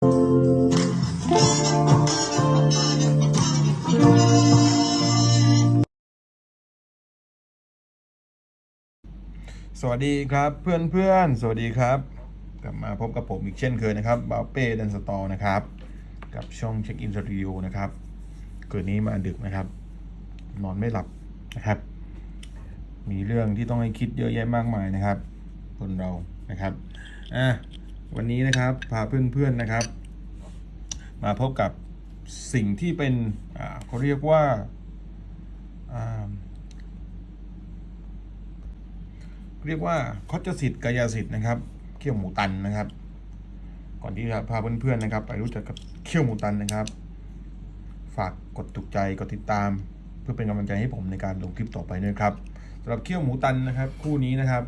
สวัสดีครับเพื่อนเพื่อนๆสวัสดีครับ กลับมาพบกับผมอีกเช่นเคยนะครับบาเป้ดันสตอร์นะครับ กับช่องเช็คอินสตูดิโอนะครับเกิดนี้มาดึกนะครับ นอนไม่หลับนะครับ มีเรื่องที่ต้องให้คิดเยอะแยะมากมายนะครับ คนเรานะครับอะ วันนี้นะครับพาเพื่อนๆนะครับ มาพบกับสิ่งที่เป็นเขาเรียกว่าอ่าเรียกว่าคอจสิทธิ์กายสิทธิ์นะครับเขี้ยวหมูตันนะครับ ก่อนที่จะพาเพื่อนๆนะครับ ไปรู้จักกับเขี้ยวหมูตันนะครับ ฝากกดถูกใจกดติดตาม เพื่อเป็นกำลังใจให้ผมในการลงคลิปต่อไปด้วยครับสำหรับเขี้ยวหมูตันนะครับ คู่นี้นะครับ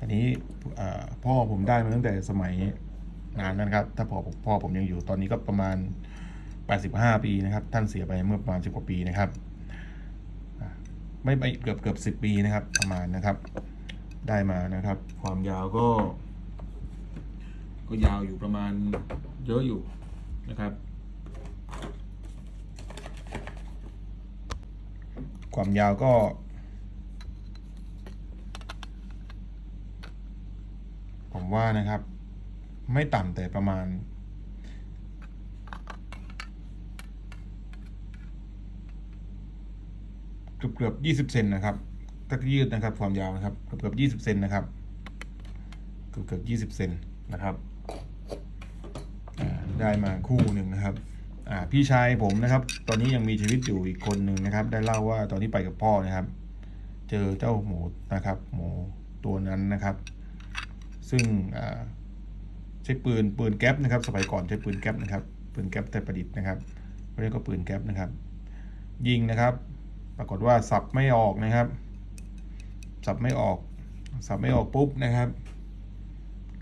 อันนี้พ่อผมได้มาตั้งแต่สมัยนานนะครับ ถ้าพ่อผมพ่อผมยังอยู่ตอนนี้ก็ประมาณ 85 ปีนะครับ ท่านเสียไปเมื่อประมาณ 10 กว่าปีนะครับ ไม่ไปเกือบเกือบสิปีนะครับ ประมาณนะครับ ได้มานะครับ ความยาวก็ ก็ยาวอยู่ประมาณเยอะอยู่นะครับ ความยาวก็ ผมว่านะครับ ไม่ต่ำแต่ประมาณ เกือบเกือบยี่สิบเซนนะครับถ้ายืดนะครับ ความยาวนะครับ เกือบเกือบยี่สิบเซนนะครับ เกือบเกือบยี่สิบเซนนะครับได้มาคู่หนึ่งนะครับอ่าพี่ชายผมนะครับ ตอนนี้ยังมีชีวิตอยู่อีกคนหนึ่งนะครับ ได้เล่าว่าตอนที่ไปกับพ่อนะครับ เจอเจ้าหมูนะครับ หมูตัวนั้นนะครับ ซึ่งใช้ปืนปืนแก๊ปนะครับ สมัยก่อนใช้ปืนแก๊ปนะครับ ปืนแก๊ปไทยประดิษฐ์นะครับเรียกว่าปืนแก๊ปนะครับ ยิงนะครับ ปรากฏว่าสับไม่ออกนะครับ สับไม่ออก สับไม่ออกปุ๊บนะครับ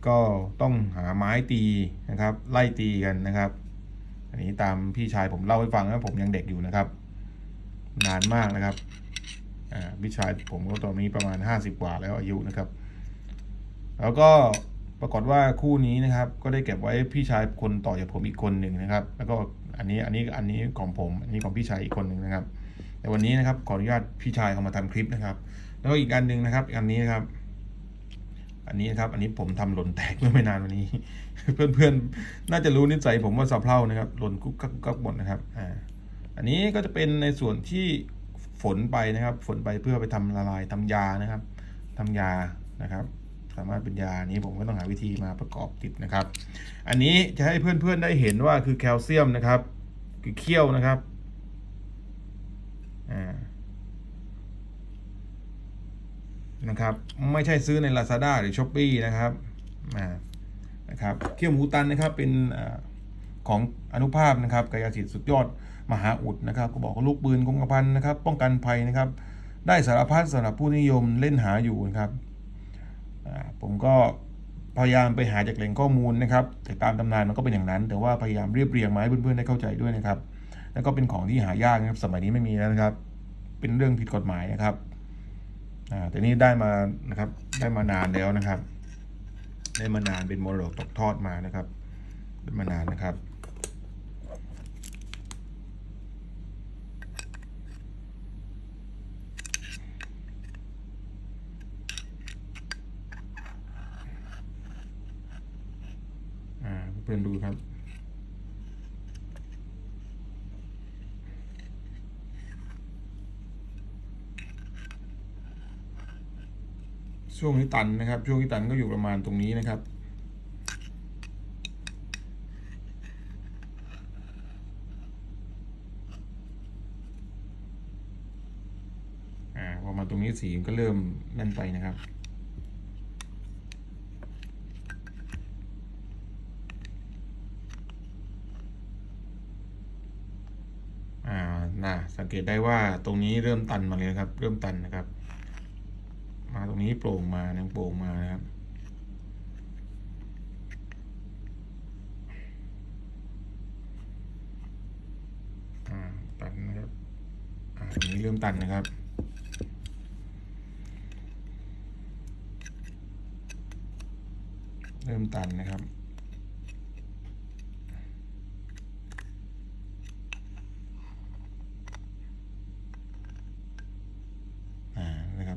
ก็ต้องหาไม้ตีนะครับ ไล่ตีกันนะครับ อันนี้ตามพี่ชายผมเล่าให้ฟังนะผมยังเด็กอยู่นะครับ นานมากนะครับพี่ชายผมก็ตอนนี้ประมาณห้าสิบกว่าแล้วอายุนะครับ แล้วก็ปรากฏว่าคู่นี้นะครับ ก็ได้เก็บไว้พี่ชายคนต่อจากผมอีกคนหนึ่งนะครับ แล้วก็อันนี้อันนี้อันนี้ของผม อันนี้ของพี่ชายอีกคนหนึ่งนะครับ แต่วันนี้นะครับขออนุญาตพี่ชายเขามาทำคลิปนะครับ แล้วก็อีกอันหนึ่งนะครับอันนี้นะครับ อันนี้นะครับ อันนี้ผมทำหล่นแตกเมื่อไม่นานวันนี้ เพื่อนๆ น่าจะรู้นิสัยผมว่าสับเพ่านะครับ หล่นกุ๊กกักกุ๊กกักหมดนะครับ อ่า อันนี้ก็จะเป็นในส่วนที่ฝนไปนะครับ ฝนไปเพื่อไปทำละลายทำยานะครับทำยานะครับ สามารถเป็นยานี้ผมก็ต้องหาวิธีมาประกอบติดนะครับ อันนี้จะให้เพื่อนๆได้เห็นว่าคือแคลเซียมนะครับ คือเขี้ยวนะครับนะครับ ไม่ใช่ซื้อใน Lazada หรือ s h อ p e e นะครับนะครับเขี้ยวหมูตันนะครับเป็นอของอนุภาพนะครับกายสิทธิ์สุดยอดมหาอุดนะครับ ก็บอกว่าลูกปืนคงกระพันนะครับ ป้องกันภัยนะครับ ได้สารพัดสำหรับผู้นิยมเล่นหาอยู่นะครับ ผมก็พยายามไปหาจากแหล่งข้อมูลนะครับแต่ตามตำนานมันก็เป็นอย่างนั้น แต่ว่าพยายามเรียบเรียงมาให้เพื่อนๆได้เข้าใจด้วยนะครับ แล้วก็เป็นของที่หายากนะครับ สมัยนี้ไม่มีแล้วนะครับ เป็นเรื่องผิดกฎหมายนะครับแต่นี่ได้มานะครับได้มานานแล้วนะครับ ได้มานานเป็นมรดกตกทอดมานะครับได้มานานนะครับ อนๆดูครับ ช่วงที่ตันนะครับ ช่วงที่ตันก็อยู่ประมาณตรงนี้นะครับอ่าพอมาตรงนี้สีก็เริ่มนั่นไปนะครับ อ่าน่ะ สังเกตได้ว่าตรงนี้เริ่มตันมาเลยนะครับ เริ่มตันนะครับ มาตรงนี้โปร่งมายังโปร่งมานะครับอ่าตันนะครับอ่าตรงนี้เริ่มตันนะครับเริ่มตันนะครับ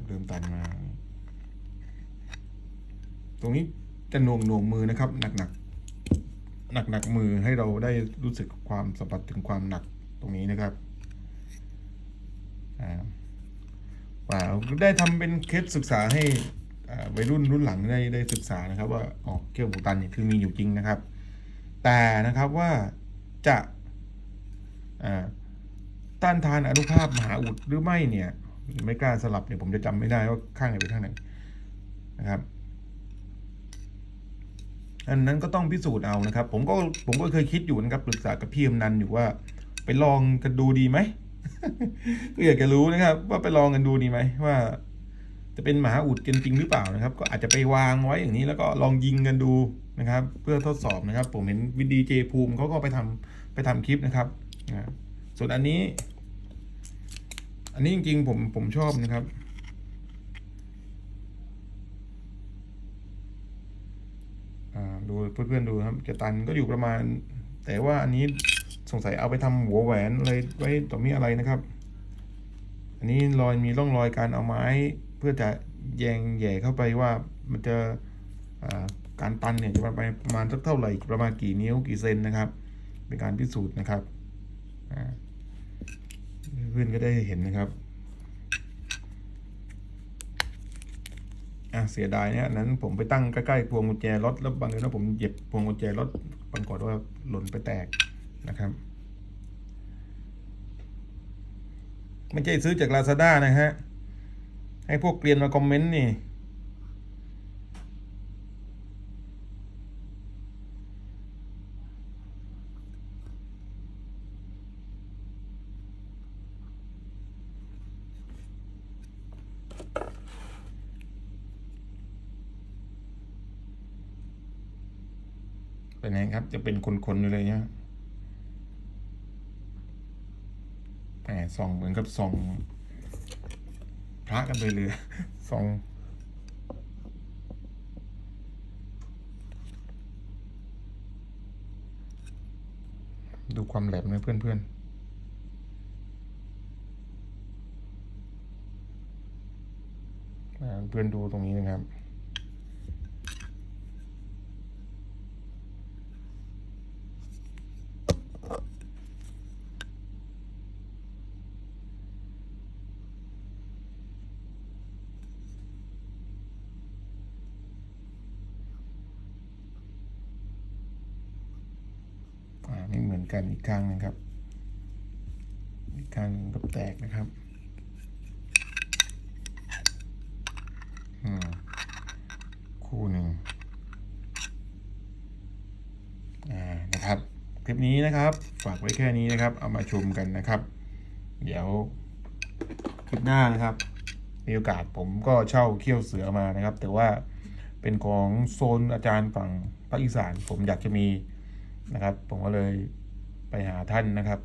เตันมา ตรงนี้จะหน่วงหน่วงมือนะครับ หนักหนักหนักหนักมือให้เราได้รู้สึกความสัมผัสถึงความหนักตรงนี้นะครับว่าได้ทำเป็นเคสศึกษาให้วัยรุ่นรุ่นหลังได้ได้ศึกษานะครับ ว่าอ๋อเขี้ยวหูตันเนี่ยคือมีอยู่จริงนะครับ แต่นะครับว่าจะต้านทานอนุภาพมหาอุดหรือไม่เนี่ย ไม่กล้าสลับเนี่ยผมจะจำไม่ได้ว่าข้างไหนเป็นข้างไหนนะครับ อันนั้นก็ต้องพิสูจน์เอานะครับ ผมก็ผมก็เคยคิดอยู่นะครับปรึกษากับพี่อำนันอยู่ว่า ไปลองกันดูดีไหมก็อยากจะรู้นะครับ ว่าไปลองกันดูดีไหมว่า จะเป็นหมาอุดกันจริงหรือเปล่านะครับ ก็อาจจะไปวางไว้อย่างนี้แล้วก็ลองยิงกันดูนะครับ เพื่อทดสอบนะครับ ผมเห็นวิดีเจภูมิเขาก็ไปทำไปทำคลิปนะครับส่วนอันนี้ อันนี้จริงๆผมผมชอบนะครับอ่าดูเพื่อนๆดูครับจะตันก็อยู่ประมาณ แต่ว่าอันนี้สงสัยเอาไปทำหัวแหวนอะไรไว้ต่อมีอะไรนะครับ อันนี้รอยมีร่องรอยการเอาไม้ เพื่อจะแยงแย่เข้าไปว่ามันจะอ่าการตันเนี่ยจะปประมาณสักเท่าไหร่ประมาณกี่นิ้วกี่เซนนะครับ เป็นการพิสูจน์นะครับอ่า เพื่อนก็ได้เห็นนะครับอะเสียดายเนี่ยนั้นผมไปตั้งใกล้ๆพวงกุญแจรถแล้วบางเอิญว่าผมเหยียบพวงกุญแจรถปรากฏว่าหล่นไปแตกนะครับไม่ใช่ซื้อจาก Lazada นะฮะ ให้พวกเกลียนมาคอมเมนต์นี่ เป็นไงครับ จะเป็นคนๆอยู่เลยเนี่ยแหมส่องเหมือนกับส่อง พระกันไปเลยส่องดูความแหลมนะเพื่อนๆเพื่อนดูตรงนี้นะครับ อ่าไม่เหมือนกันอีกข้างหนึงครับ อีกข้างนึงก็แตกนะครับอืมคู่หนึ่งอ่านะครับ คลิปนี้นะครับ ฝากไว้แค่นี้นะครับ เอามาชมกันนะครับ เดี๋ยวคลิปหน้านะครับ มีโอกาสผมก็เช่าเขี้ยวเสือมานะครับ แต่ว่าเป็นของโซนอาจารย์ฝั่งภาคอีสาน ผมอยากจะมีนะครับ ผมก็เลย ไปหาท่านนะครับ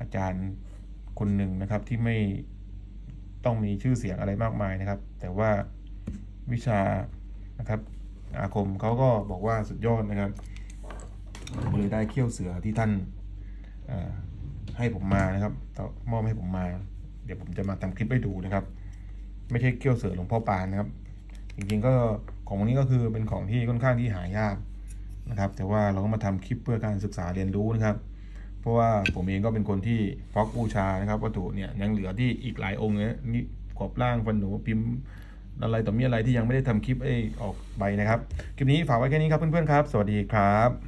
อาจารย์คนหนึ่งนะครับที่ไม่ต้องมีชื่อเสียงอะไรมากมายนะครับ แต่ว่าวิชานะครับอาคมเขาก็บอกว่าสุดยอดนะครับผมเลยได้เขี้ยวเสือที่ท่านให้ผมมานะครับมอบให้ผมมา เดี๋ยวผมจะมาทำคลิปให้ดูนะครับ ไม่ใช่เขี้ยวเสือหลวงพ่อปานนะครับ จริงๆก็ของนี้ก็คือเป็นของที่ค่อนข้างที่หายาก นะครับ แต่ว่าเราก็มาทำคลิปเพื่อการศึกษาเรียนรู้นะครับ เพราะว่าผมเองก็เป็นคนที่ฟอกบูชานะครับวัตถุเนี่ยยังเหลือที่อีกหลายองค์เนี่ยนี่กรอบล่างฟันหนูพิมพ์อะไรต่อมีอะไรที่ยังไม่ได้ทำคลิปไอ้ออกใบนะครับ คลิปนี้ฝากไว้แค่นี้ครับเพื่อนๆครับ สวัสดีครับ